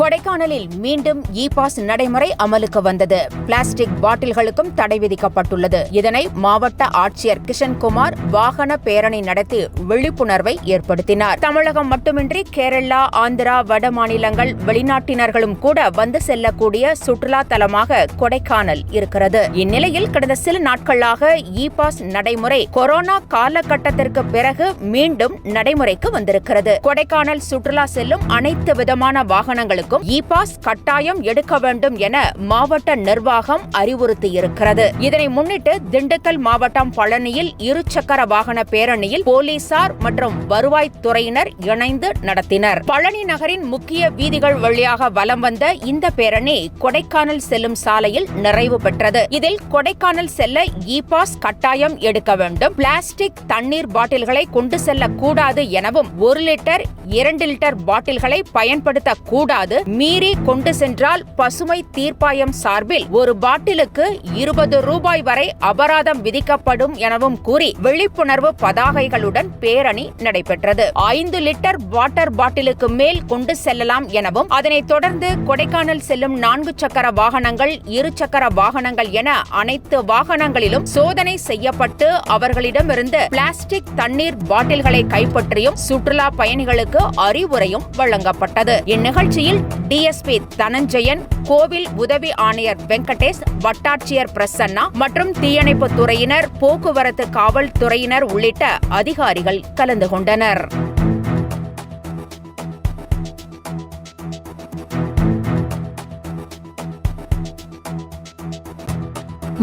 கொடைக்கானலில் மீண்டும் e pass நடைமுறை அமலுக்கு வந்தது. பிளாஸ்டிக் பாட்டில்களுக்கும் தடை விதிக்கப்பட்டுள்ளது. இதனை மாவட்ட ஆட்சியர் கிஷன்குமார் வாகன பேரணி நடத்தி விழிப்புணர்வை ஏற்படுத்தினார். தமிழகம் மட்டுமின்றி கேரளா ஆந்திரா வட மாநிலங்கள் வெளிநாட்டினர்களும் கூட வந்து செல்லக்கூடிய சுற்றுலா தலமாக கொடைக்கானல் இருக்கிறது. இந்நிலையில் கடந்த சில நாட்களாக இ பாஸ் நடைமுறை கொரோனா காலகட்டத்திற்கு பிறகு மீண்டும் நடைமுறைக்கு வந்திருக்கிறது. கொடைக்கானல் சுற்றுலா செல்லும் அனைத்து விதமான அனைவருக்கும் இ பாஸ் கட்டாயம் எடுக்க வேண்டும் என மாவட்ட நிர்வாகம் அறிவுறுத்தியிருக்கிறது. இதனை முன்னிட்டு திண்டுக்கல் மாவட்டம் பழனியில் இருசக்கர வாகன பேரணியில் போலீசார் மற்றும் வருவாய்த்துறையினர் இணைந்து நடத்தினர். பழனி நகரின் முக்கிய வீதிகள் வழியாக வலம் வந்த இந்த பேரணி கொடைக்கானல் செல்லும் சாலையில் நிறைவு பெற்றது. இதில் கொடைக்கானல் செல்ல இ பாஸ் கட்டாயம் எடுக்க வேண்டும். பிளாஸ்டிக் தண்ணீர் பாட்டில்களை கொண்டு செல்லக்கூடாது எனவும் ஒரு லிட்டர் இரண்டு லிட்டர் பாட்டில்களை பயன்படுத்தக்கூடாது மீறி கொண்டு சென்றால் பசுமை தீர்ப்பாயம் சார்பில் ஒரு பாட்டிலுக்கு இருபது ரூபாய் வரை அபராதம் விதிக்கப்படும் எனவும் கூறி விழிப்புணர்வு பதாகைகளுடன் பேரணி நடைபெற்றது. ஐந்து லிட்டர் வாட்டர் பாட்டிலுக்கு மேல் கொண்டு செல்லலாம் எனவும் அதனைத் தொடர்ந்து கொடைக்கானல் செல்லும் நான்கு சக்கர வாகனங்கள் இரு சக்கர வாகனங்கள் என அனைத்து வாகனங்களிலும் சோதனை செய்யப்பட்டு அவர்களிடமிருந்து பிளாஸ்டிக் தண்ணீர் பாட்டில்களை கைப்பற்றியும் சுற்றுலா பயணிகளுக்கு அறிவுரையும் வழங்கப்பட்டது. இந்நிகழ்ச்சியில் டிஎஸ்பி தனஞ்சயன் கோவில் உதவி ஆணையர் வெங்கடேஷ் வட்டாட்சியர் பிரசன்னா மற்றும் தீயணைப்பு துறையினர் போக்குவரத்து காவல்துறையினர் உள்ளிட்ட அதிகாரிகள் கலந்து கொண்டனர்.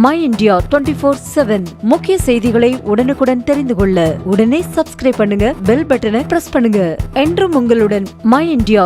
My India twenty four seven முக்கிய செய்திகளை உடனுக்குடன் தெரிந்து கொள்ள உடனே சப்ஸ்கிரைப் பண்ணுங்க பெல் பட்டனை பிரஸ் பண்ணுங்க. என்றும் உங்களுடன் மை இந்தியா